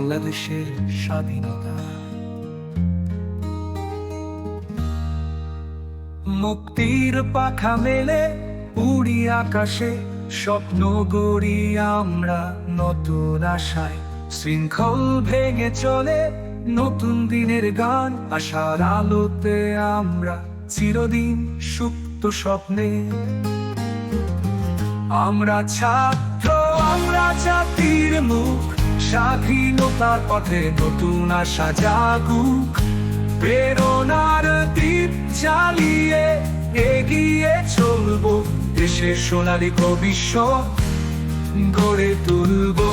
বাংলাদেশের স্বাধীনতা। মুক্তির পাখা মেলে উড়ি আকাশে, স্বপ্ন গড়ি আমরা নতুন আশায়। শৃঙ্খল ভেঙে চলে নতুন দিনের গান, আশার আলোতে আমরা চিরদিন সুপ্ত স্বপ্নে। আমরা ছাত্র, আমরা জাতির মুখ স্বাধীনতার পথে নতুন আশা জাগুক। প্রেরণার দ্বীপ জ্বালিয়ে এগিয়ে চলব। দেশের সোনালী ভবিষ্যৎ গড়ে তুলবো।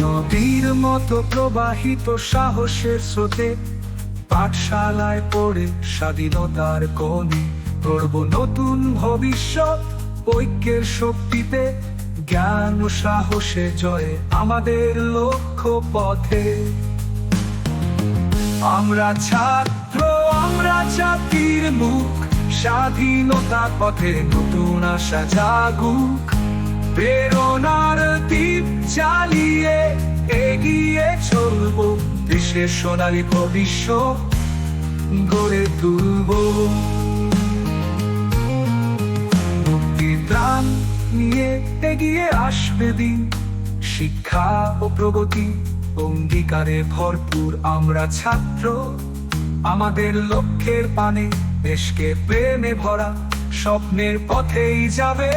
নদীর মতো প্রবাহিত সাহসের স্রোতে পাঠশালায় পড়ে স্বাধীনতার কোণে গড়ব নতুন ভবিষ্যৎ। ঐক্যের শক্তিতে জ্ঞান ও সাহসে জয়ে আমাদের লক্ষ্য পথে আমরা ছাত্র, আমরা জাতির মুখ স্বাধীনতার পথে নতুন আশা জাগুক। প্রেরণার দ্বীপ চালিয়ে এগিয়ে চলবো দেশের সোনালী ভবিষ্যৎ গড়ে তুলব। মুক্তির প্রাণ নিয়ে এগিয়ে আসবে দিন। শিক্ষা ও প্রগতি অঙ্গীকারে ভরপুর আমরা ছাত্র। আমাদের লক্ষ্যের পানে দেশকে প্রেমে ভরা স্বপ্নের পথেই যাবে।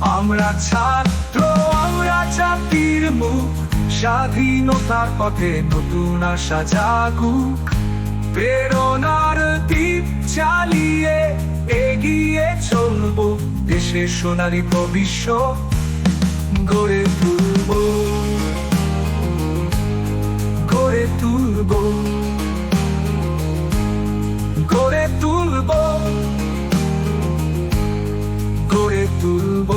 আমরা ছাত্র, আমরা জাতির মুখ। স্বাধীনতার পথে নতুন আশা জাগুক। প্রেরণার দ্বীপ চালিয়ে এগিয়ে চলবো। দেশের সোনালী ভবিষ্যৎ গড়ে তুলব। গড়ে তুলব। গড়ে তুলব। গড়ে তুলব।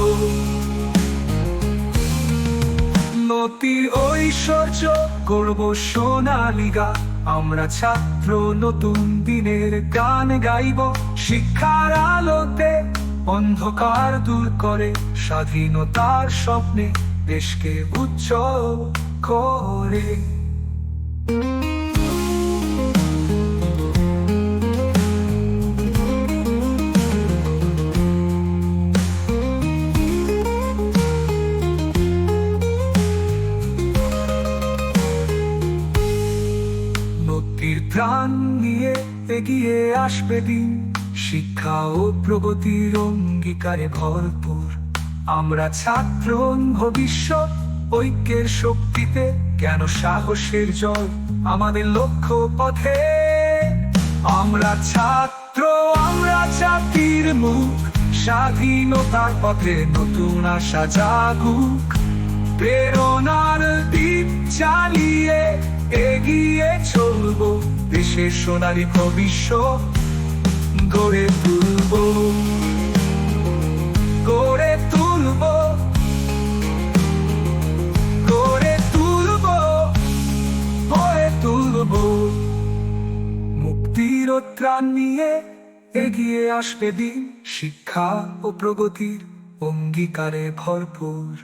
নতির ঐশ্বর্য করব সোনালী গা। আমরা ছাত্র নতুন দিনের গান গাইব। শিক্ষার আলোতে অন্ধকার দূর করে স্বাধীনতার স্বপ্নে দেশকে উজ্জ্বল করে। নদীর প্রাণ নিয়ে এগিয়ে আসবে দিন। শিক্ষা ও প্রগতির অঙ্গীকারে ভরপুর। আমরা ছাত্র ভবিষ্যৎ ঐক্যের শক্তিতে কেন সাহসের জয় আমাদের লক্ষ্য পথে? আমরা ছাত্র, আমরা জাতির মুখ, স্বাধীনতার পথে নতুন আশা জাগুক। প্রেরণার দ্বীপ চালিয়ে এগিয়ে চলবো দেশের সোনালী ভবিষ্যৎ। গড়ে তুলব। গড়ে তুলব। গড়ে তুলব। গড়ে তুলব। মুক্তির ত্রাণ নিয়ে এগিয়ে আসবে দিন, শিক্ষা ও প্রগতির অঙ্গীকারে ভরপুর।